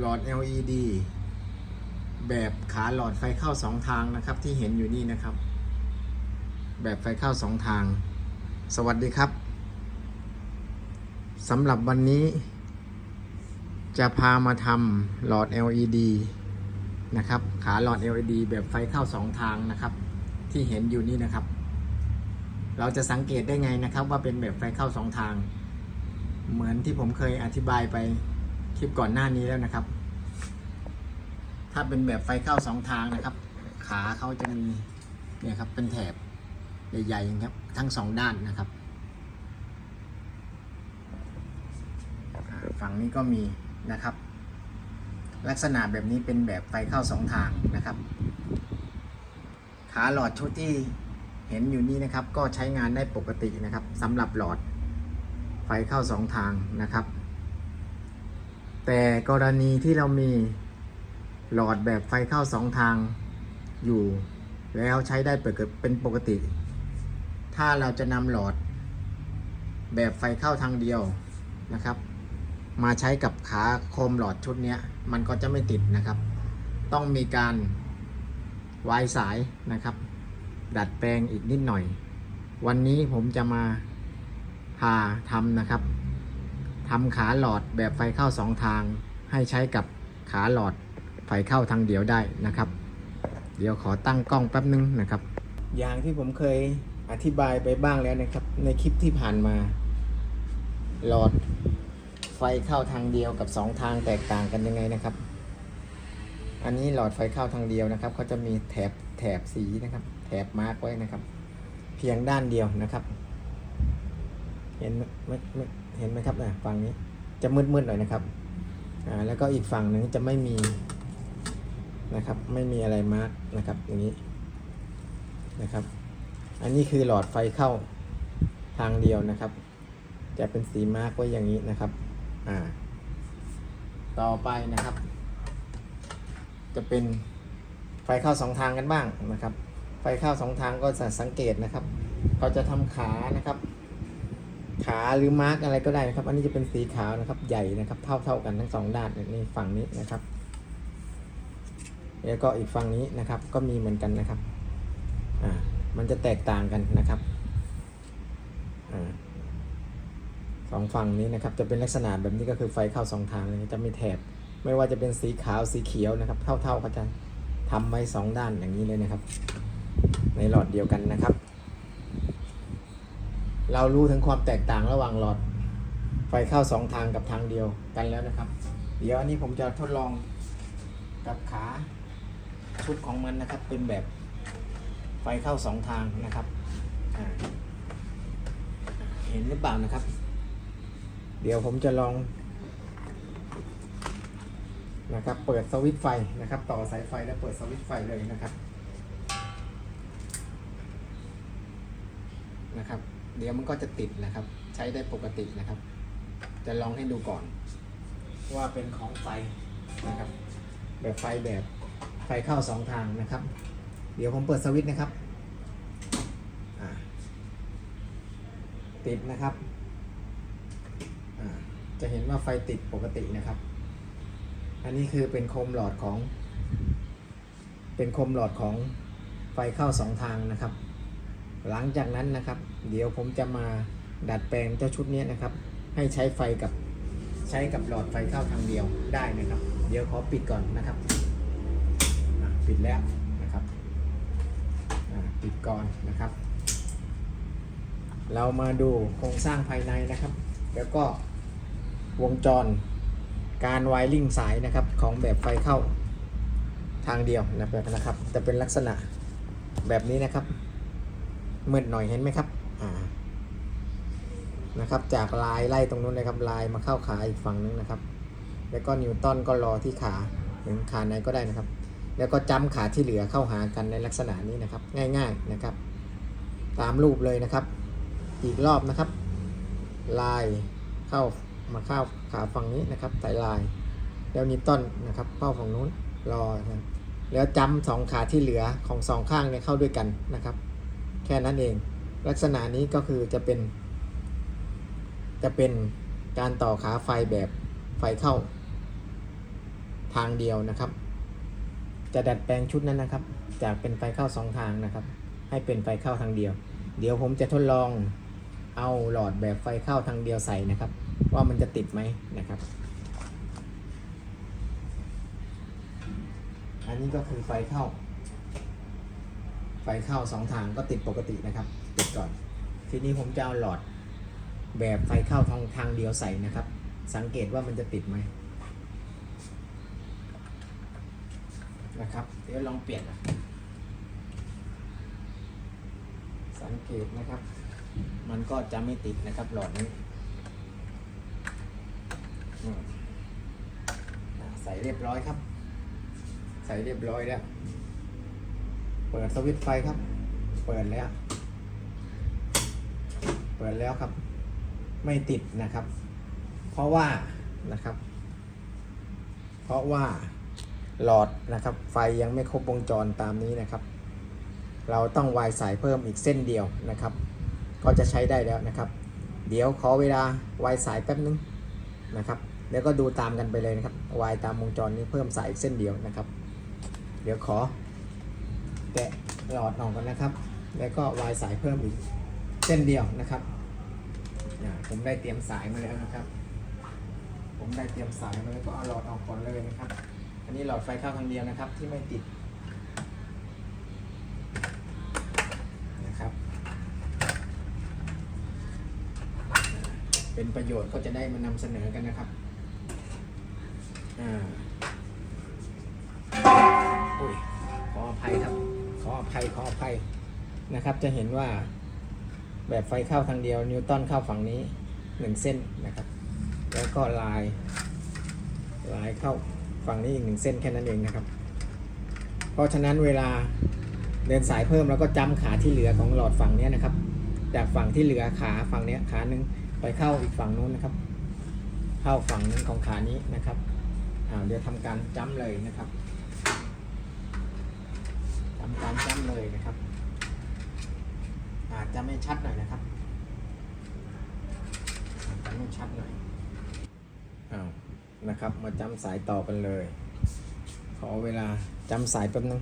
หลอด LED แบบขาหลอดไฟเข้าสองทางนะครับ ที่เห็นอยู่นี่นะครับ แบบไฟเข้าสองทาง สวัสดีครับสำหรับวันนี้ จะพามาทำหลอด LED นะครับ ขาหลอด LED แบบไฟเข้าสองทางนะครับ ที่เห็นอยู่นี่นะครับ เราจะสังเกตได้ไงนะครับ ว่าเป็นแบบไฟเข้าสองทาง เหมือนที่ผมเคยอธิบายไป คลิปก่อนหน้านี้แล้วนะครับ ถ้าเป็นแบบไฟเข้าสองทางนะครับ ขาเขาจะมีเนี่ยครับเป็นแถบใหญ่ๆครับ ทั้งสองด้านนะครับฝั่งนี้ก็มีนะครับ ลักษณะแบบนี้เป็นแบบไฟเข้าสองทางนะครับ ขาหลอดชุดที่เห็นอยู่นี่นะครับ ก็ใช้งานได้ปกตินะครับสำหรับหลอดไฟเข้าสองทางนะครับ แต่กรณีที่เรามีหลอดแบบไฟเข้าสองทางอยู่ แล้วใช้ได้เปิดเป็นปกติ ถ้าเราจะนำหลอดแบบไฟเข้าทางเดียวนะครับ มาใช้กับขาโคมหลอดชุดนี้มันก็จะไม่ติดนะครับ ต้องมีการวายสายนะครับ ดัดแปลงอีกนิดหน่อย วันนี้ผมจะมาพาทำนะครับ ทำขาหลอดแบบไฟเข้าสองทาง ให้ใช้กับขาหลอดไฟเข้าทางเดียวได้นะครับ เดี๋ยวขอตั้งกล้องแป๊บนึงนะครับ อย่างที่ผมเคยอธิบายไปบ้างแล้วนะครับ ในคลิปที่ผ่านมา หลอดไฟเข้าทางเดียวกับสองทางแตกต่างกันยังไงนะครับ อันนี้หลอดไฟเข้าทางเดียวนะครับเขาจะมีแถบแถบสีนะครับ แถบมาร์กไว้นะครับ เพียงด้านเดียวนะครับ เห็นไหมไม่ไม่ เห็นไหมครับอะฝั่งนี้จะมืดๆหน่อยนะครับอ่าแล้วก็อีกฝั่งหนึ่งจะไม่มีนะครับ ไม่มีอะไรมาร์กนะครับอย่างนี้นะครับ อันนี้คือหลอดไฟเข้าทางเดียวนะครับ จะเป็นสีมาร์กไว้อย่างนี้นะครับอ่าต่อไปนะครับ จะเป็นไฟเข้าสองทางกันบ้างนะครับ ไฟเข้าสองทางก็จะสังเกตนะครับ เขาจะทำขานะครับ ขาหรือมาร์กอะไรก็ได้นะครับ อันนี้จะเป็นสีขาวนะครับ ใหญ่นะครับ เท่าเท่ากันทั้งสองด้านนี่ฝั่งนี้นะครับ แล้วก็อีกฝั่งนี้นะครับ ก็มีเหมือนกันนะครับ อ่า มันจะแตกต่างกันนะครับ อ่าสองฝั่งนี้นะครับ จะเป็นลักษณะแบบนี้ก็คือไฟเข้าสองทางเลยจะมีแถบ ไม่ว่าจะเป็นสีขาวสีเขียวนะครับ เท่าๆเขาจะทำไว้สองด้านอย่างนี้เลยนะครับ ในหลอดเดียวกันนะครับ เรารู้ถึงความแตกต่างระหว่างหลอด ไฟเข้าสองทางกับทางเดียวกันแล้วนะครับ เดี๋ยวอันนี้ผมจะทดลองกับขาชุดของมันนะครับ เป็นแบบไฟเข้าสองทางนะครับ เห็นหรือเปล่านะครับ เดี๋ยวผมจะลองนะครับ เปิดสวิตช์ไฟนะครับ ต่อสายไฟแล้วเปิดสวิตช์ไฟเลยนะครับ เดี๋ยวมันก็จะติดนะครับ ใช้ได้ปกตินะครับ จะลองให้ดูก่อนว่าเป็นของไฟนะครับ แบบไฟแบบไฟเข้าสองทางนะครับ เดี๋ยวผมเปิดสวิตช์นะครับอ่าติดนะครับอ่าจะเห็นว่าไฟติดปกตินะครับ อันนี้คือเป็นโคมหลอดของ เป็นโคมหลอดของไฟเข้าสองทางนะครับ หลังจากนั้นนะครับ เดี๋ยวผมจะมาดัดแปลงเจ้าชุดนี้นะครับ ให้ใช้ไฟกับใช้กับหลอดไฟเข้าทางเดียวได้นะครับ เดี๋ยวขอปิดก่อนนะครับปิดแล้วนะครับปิดก่อนนะครับ เรามาดูโครงสร้างภายในนะครับ แล้วก็วงจรการไวริ่งสายนะครับของแบบไฟเข้าทางเดียวนะครับ จะเป็นลักษณะแบบนี้นะครับ มืดหน่อยเห็นไหมครับอ่านะครับ จากลายไล่ตรงนู้นเลยครับลายมาเข้าขาอีกฝั่งนึงนะครับ แล้วก็นิวตันก็รอที่ขาหรือขาไหนก็ได้นะครับ แล้วก็จ้ำขาที่เหลือเข้าหากันในลักษณะนี้นะครับ ง่าย ๆนะครับ ตามรูปเลยนะครับ อีกรอบนะครับ ลายเข้ามาเข้าขาฝั่งนี้นะครับสายลาย แล้วนิวตันนะครับเข้าฝั่งนู้นรอนะแล้วจ้ำสองขาที่เหลือของสองข้างเนี่ยเข้าด้วยกันนะครับ แค่นั้นเอง ลักษณะนี้ก็คือจะเป็น จะเป็นการต่อขาไฟแบบไฟเข้า ทางเดียวนะครับ จะดัดแปลงชุดนั้นนะครับ จากเป็นไฟเข้าสองทางนะครับ ให้เป็นไฟเข้าทางเดียว เดี๋ยวผมจะทดลองเอาหลอดแบบไฟเข้าทางเดียวใส่นะครับ ว่ามันจะติดไหมนะครับ อันนี้ก็คือไฟเข้า ฟเข้าสองทางก็ติดปกตินะครับ ติดก่อน ทีนี้ผมจะเอาหลอดแบบไฟเข้าทางทางเดียวใส่นะครับ สังเกตว่ามันจะติดไหมนะครับ เดี๋ยวลองเปลี่ยนนะสังเกตนะครับ มันก็จะไม่ติดนะครับหลอดนี้ใส่เรียบร้อยครับ ใส่เรียบร้อยแล้ว เปิดสวิตช์ไฟครับ เปิดแล้ว เปิดแล้วครับ ไม่ติดนะครับ เพราะว่านะครับ เพราะว่าหลอดนะครับ ไฟยังไม่ครบวงจรตามนี้นะครับ เราต้องวายสายเพิ่มอีกเส้นเดียวนะครับ ก็จะใช้ได้แล้วนะครับ เดี๋ยวขอเวลาวายสายแป๊บนึงนะครับแล้วก็ดูตามกันไปเลยนะครับวายตามวงจรนี้เพิ่มสายอีกเส้นเดียวนะครับ เดี๋ยวขอ แกะหลอดออกกันนะครับ แล้วก็วายสายเพิ่มอีกเส้นเดียวนะครับผมได้เตรียมสายมาแล้วนะครับ ผมได้เตรียมสายมาแล้วก็เอาหลอดออกก่อนเลยนะครับ อันนี้หลอดไฟเข้าทางเดียวนะครับที่ไม่ติดนะครับ เป็นประโยชน์ก็จะได้มานำเสนอกันนะครับอ่า ภัยขออภัยนะครับ จะเห็นว่าแบบไฟเข้าทางเดียว นิวตันเข้าฝั่งนี้หนึ่งเส้นนะครับ แล้วก็ลายลายเข้าฝั่งนี้อีกหนึ่งเส้นแค่นั้นเองนะครับ เพราะฉะนั้นเวลาเดินสายเพิ่มแล้วก็จำขาที่เหลือของหลอดฝั่งนี้นะครับ จากฝั่งที่เหลือขาฝั่งนี้ขาหนึ่งไปเข้าอีกฝั่งนู้นนะครับ เข้าฝั่งนั้นของขานี้นะครับเดี๋ยวทำการจ้ำเลยนะครับ ทำการจ้ำเลยนะครับ อาจจะไม่ชัดหน่อยนะครับอาจจะไม่ชัดหน่อยอ้าวนะครับ มาจำสายต่อกันเลย ขอเวลาจำสายแป๊บนึง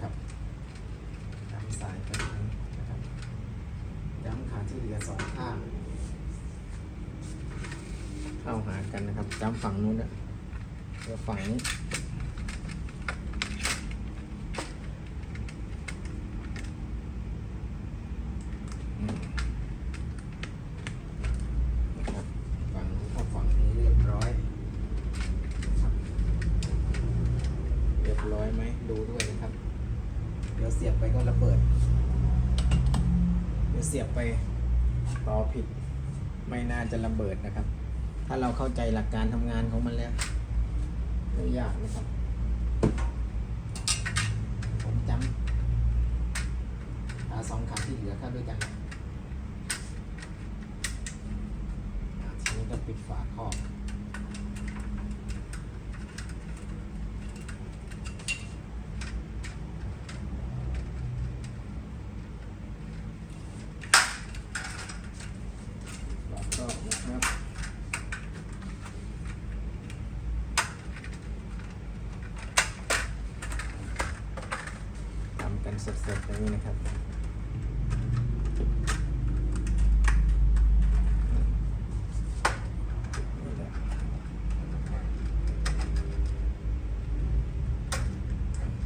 ครับจำสายแป๊บนึงนะครับจำขาที่เหลือสองข้าง เข้าหากันนะครับจำฝั่งนู้นนะเดี๋ยวฝั่งนี้ อืมนะครับฝั่งนู้นก็ฝั่งนี้เรียบร้อยนะครับเรียบร้อยไหมดูด้วยนะครับ เดี๋ยวเสียบไปก็ระเบิด เดี๋ยวเสียบไป ต่อผิดไม่น่าจะระเบิดนะครับ ถ้าเราเข้าใจหลักการทำงานของมันแล้วไม่ยากนะครับ ผมจำขาสองขาที่เหลือเข้าด้วยกันอะทีนี้ก็ปิดฝาครอบฝาครอบนะครับ ทำกันสดๆอย่างนี้นะครับ นี่แหละ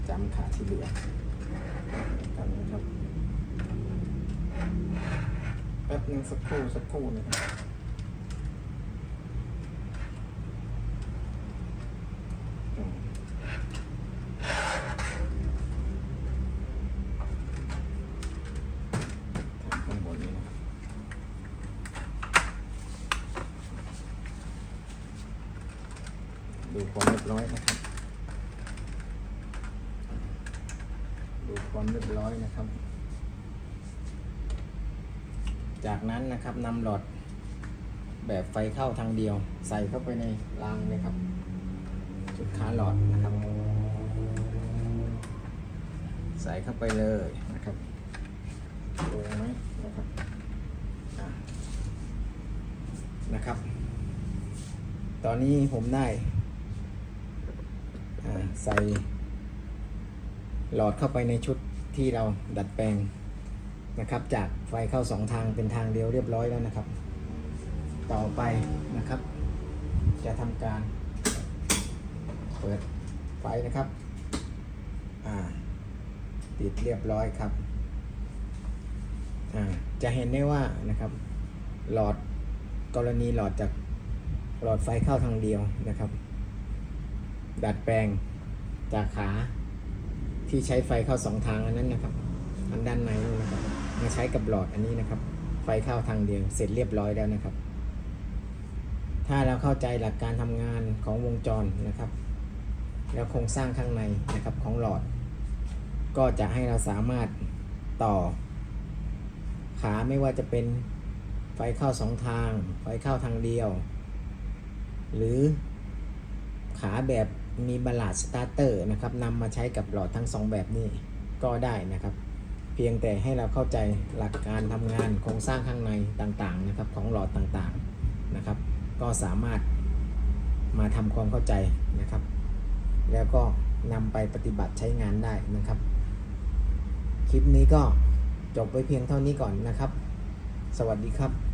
จำขาที่เหลือกันนะครับแป๊บนึ งสักครู่สักครู่นะครับอืมข้างบนนี้นะครับดูความเรียบร้อยนะครับ ดูความเรียบร้อยนะครับ จากนั้นนะครับนำหลอดแบบไฟเข้าทางเดียว ใส่เข้าไปในรางเลยครับ จุดขาหลอดนะครับ ใส่เข้าไปเลยนะครับลงไหมนะครับนะครับ ตอนนี้ผมได้อ่าใส่หลอดเข้าไปในชุดที่เราดัดแปลง นะครับจากไฟเข้าสองทางเป็นทางเดียวเรียบร้อยแล้วนะครับ ต่อไปนะครับ จะทำการเปิดไฟนะครับอ่าติดเรียบร้อยครับอ่าจะเห็นได้ว่านะครับ หลอดกรณีหลอดจากหลอดไฟเข้าทางเดียวนะครับ ดัดแปลงจากขาที่ใช้ไฟเข้าสองทางอันนั้นนะครับ อันด้านในนู่นนะครับ มาใช้กับหลอดอันนี้นะครับ ไฟเข้าทางเดียวเสร็จเรียบร้อยแล้วนะครับ ถ้าเราเข้าใจหลักการทำงานของวงจรนะครับ แล้วโครงสร้างข้างในนะครับของหลอด ก็จะให้เราสามารถต่อ ขาไม่ว่าจะเป็นไฟเข้าสองทาง ไฟเข้าทางเดียว หรือขาแบบมีบลาดสตาร์เตอร์นะครับนำมาใช้กับหลอดทั้งสองแบบนี้ก็ได้นะครับ พียงแต่ให้เราเข้าใจหลักการทำงานโครงสร้างข้างในต่างๆนะครับของหลอดต่างๆนะครับ ก็สามารถมาทำความเข้าใจนะครับ แล้วก็นำไปปฏิบัติใช้งานได้นะครับ คลิปนี้ก็จบไว้เพียงเท่านี้ก่อนนะครับ สวัสดีครับ